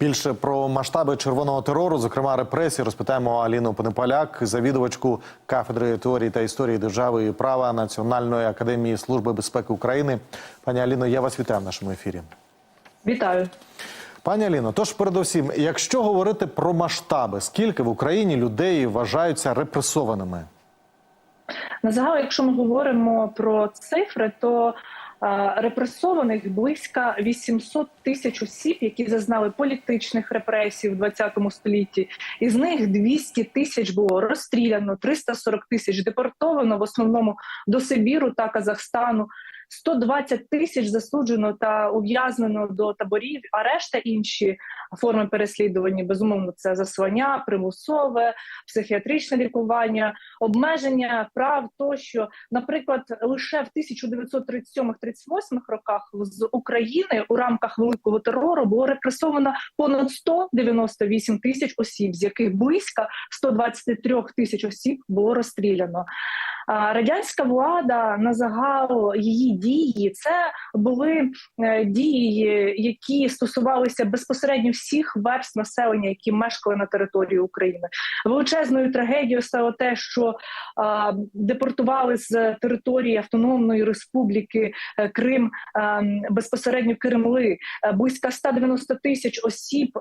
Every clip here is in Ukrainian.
Більше про масштаби червоного терору, зокрема репресії, розпитаємо Аліну Пенепаляк, завідувачку кафедри теорії та історії держави і права Національної академії служби безпеки України. Пані Аліно, я вас вітаю в нашому ефірі. Вітаю. Пані Аліно, тож передусім, якщо говорити про масштаби, скільки в Україні людей вважаються репресованими? На загал, якщо ми говоримо про цифри, то репресованих близько 800 тисяч осіб, які зазнали політичних репресій в 20 столітті. Із них 200 тисяч було розстріляно, 340 тисяч депортовано в основному до Сибіру та Казахстану. 120 тисяч засуджено та ув'язнено до таборів, а решта інші форми переслідування безумовно це заслання, примусове, психіатричне лікування, обмеження прав. Тощо, наприклад, лише в 1937-38 роках з України у рамках великого терору було репресовано понад 198 тисяч осіб, з яких близько 123 тисяч осіб було розстріляно. Радянська влада на загал її дії це були е, дії, які стосувалися безпосередньо всіх верств населення, які мешкали на території України. Величезною трагедією стало те, що а, депортували з території Автономної Республіки е, Крим безпосередньо Кремли. Е, Близько 190 тисяч осіб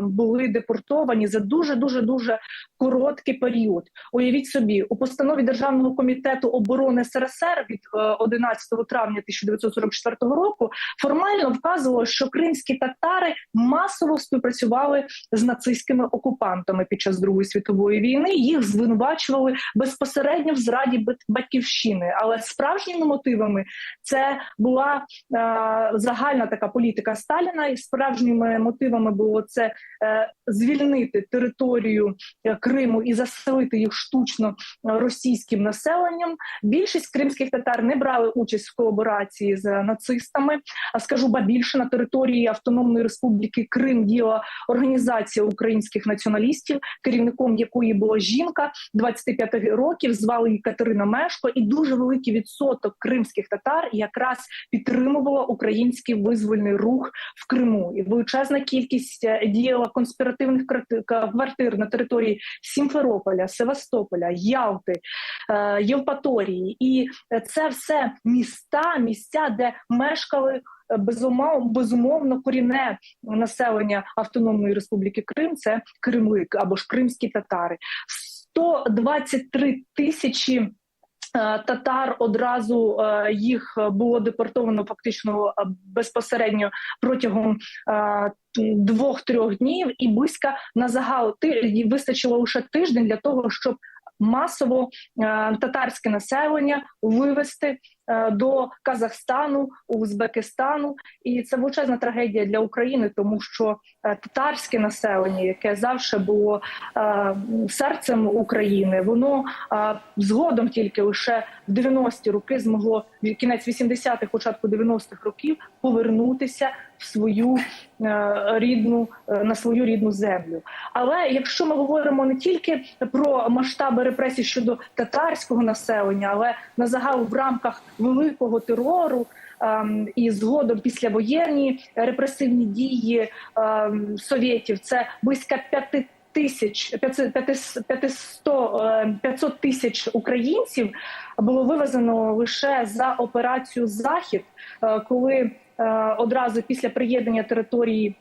були депортовані за дуже дуже дуже короткий період. Уявіть собі, у постанові Державного комітету оборони СРСР від е, 11 травня 1944 року формально вказувало, що кримські татари масово співпрацювали з нацистськими окупантами під час Другої світової війни. Їх звинувачували безпосередньо в зраді батьківщини, але справжніми мотивами це була е, загальна така політика Сталіна, і справжніми мотивами було це е, звільнити територію е, Криму і заселити їх штучно е, російським населенням. Більшість кримських татар не брали участь в колаборації з нацистами. А скажу ба більше на території Автономної Республіки Крим діяла організація українських націоналістів, керівником якої була жінка 25 років. Звали її Катерина Мешко, і дуже великий відсоток кримських татар якраз підтримувала український визвольний рух в Криму. І величезна кількість е, діяла конспіративних квартир на території Сімферополя, Севастополя, Ялти, е, Євпаторії, і це все міста, місця, де мешкали е, безумовно, безумовно корінне населення Автономної Республіки Крим. Це Кремлик або ж кримські татари. 123 тисячі. е, Татар одразу е, їх було депортовано фактично безпосередньо протягом двох-трьох днів, і близько на загал ти вистачило лише тиждень для того, щоб масово татарське населення вивести до Казахстану, Узбекистану, і це величезна трагедія для України, тому що е, татарське населення, яке завжди було е, серцем України, воно е, згодом тільки лише в 90-ті роки змогло в кінець 80-х, початку 90-х років повернутися в свою е, рідну е, на свою рідну землю. Але якщо ми говоримо не тільки про масштаби репресій щодо татарського населення, але на загал в рамках великого терору. ем, І згодом післявоєнні репресивні дії ем, совєтів це близько п'яти тисяч 500, е, 500 тисяч українців було вивезено лише за операцію Захід, е, коли е, одразу після приєднання території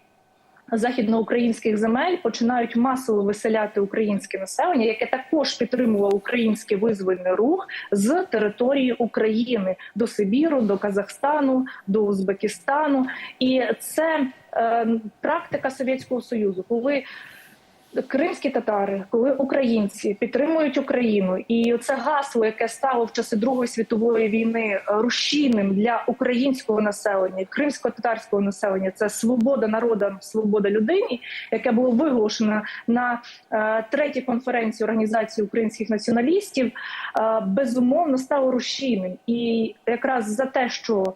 західноукраїнських земель починають масово виселяти українське населення, яке також підтримувало український визвольний рух з території України до Сибіру, до Казахстану, до Узбекистану, і це е, практика Совєтського Союзу, коли Кримські татари, коли українці підтримують Україну, і це гасло, яке стало в часи Другої світової війни е, рушійним для українського населення, кримсько-татарського населення, це свобода народам, свобода людині, яке було виголошено на е, третій конференції організації українських націоналістів, е, безумовно стало рушійним. І якраз за те, що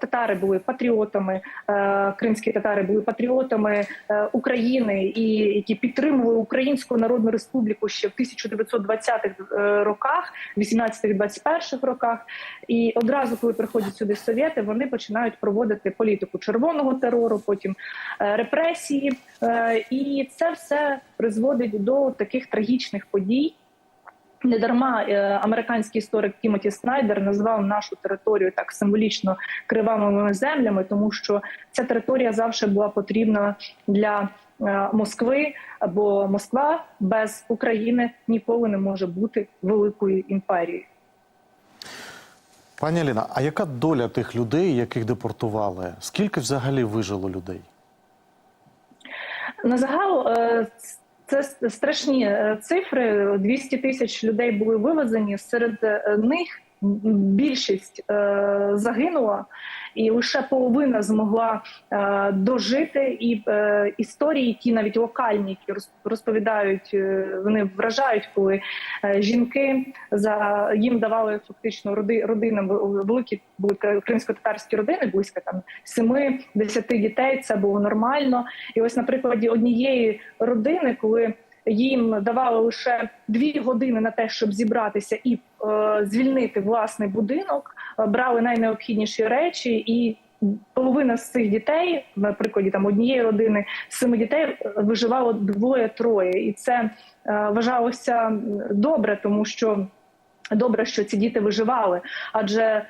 татари були патріотами, е, кримські татари були патріотами е, України і які підтримували Українську Народну Республіку ще в 1920-х е, роках, 18-21 роках. І одразу, коли приходять сюди совєти, вони починають проводити політику червоного терору, потім е, репресії, Е, і це все призводить до таких трагічних подій. Недарма е, американський історик Тімоті Снайдер назвав нашу територію так символічно кривавими землями, тому що ця територія завжди була потрібна для е, Москви, бо Москва без України ніколи не може бути великою імперією. Пані Аліна, а яка доля тих людей, яких депортували? Скільки взагалі вижило людей? На загал е, це страшні е, цифри. 200 тисяч людей були вивезені. Серед е, них більшість е, загинула, і лише половина змогла е, дожити. І е, історії, які навіть локальні, які роз- розповідають, е, вони вражають, коли е, жінки за їм давали фактично роди, родинам вел- великі були кримсько-татарські родини, близько там 7-10 дітей. Це було нормально. І ось на прикладі однієї родини, коли їм давали лише дві години на те, щоб зібратися і е, звільнити власний будинок, е, брали найнеобхідніші речі, і половина з цих дітей, на прикладі там однієї родини, семи дітей е, виживало двоє-троє, і це е, вважалося добре, тому що добре, що ці діти виживали, адже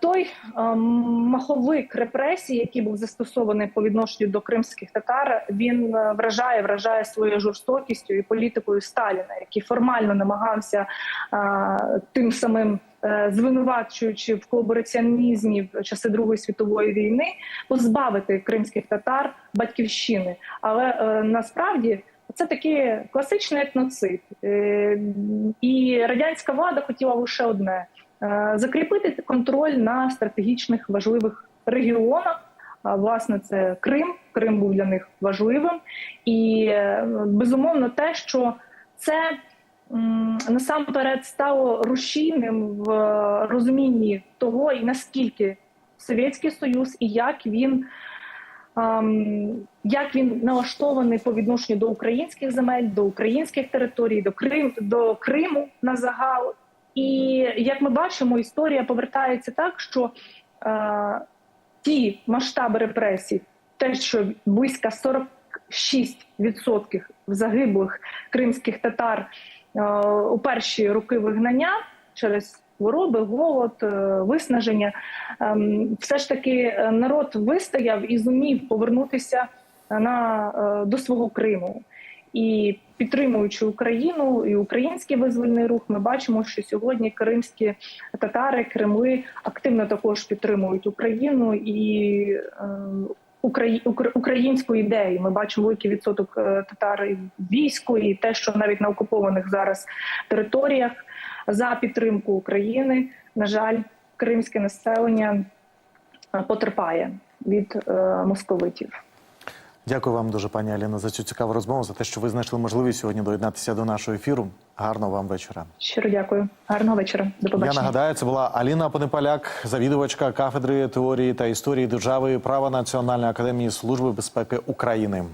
Той е, маховик репресій, який був застосований по відношенню до кримських татар, він е, вражає, вражає своєю жорстокістю і політикою Сталіна, який формально намагався е, тим самим. е, Звинувачуючи в колабораціонізмі в часи Другої світової війни, позбавити кримських татар батьківщини, але е, насправді це такий класичний етноцид, Е, і радянська влада хотіла лише одне е, закріпити контроль на стратегічних важливих регіонах. Власне, це Крим. Крим був для них важливим, і е, безумовно те, що це насамперед стало рушійним в е, розумінні того, і наскільки Совєтський Союз і як він. ем, Як він налаштований по відношенню до українських земель, до українських територій, до Крим до Криму на загал, і як ми бачимо, історія повертається так, що е, ті масштаби репресій, те, що близько 46% загиблих кримських татар е, у перші роки вигнання через хвороби, голод, е, виснаження, ем, все ж таки е, народ вистояв і зумів повернутися на, е, до свого Криму. І підтримуючи Україну і український визвольний рух, ми бачимо, що сьогодні кримські татари, Кремли активно також підтримують Україну і е, українську ідею. Ми бачимо великий відсоток е, татар війську, і те, що навіть на окупованих зараз територіях за підтримку України, на жаль, кримське населення е, потерпає від московитів. Дякую вам дуже, пані Аліна, за цю цікаву розмову, за те, що ви знайшли можливість сьогодні доєднатися до нашого ефіру. Гарного вам вечора. Щиро дякую. Гарного вечора. До побачення. Я нагадаю, це була Аліна Понепаляк, завідувачка кафедри теорії та історії держави і права Національної академії служби безпеки України.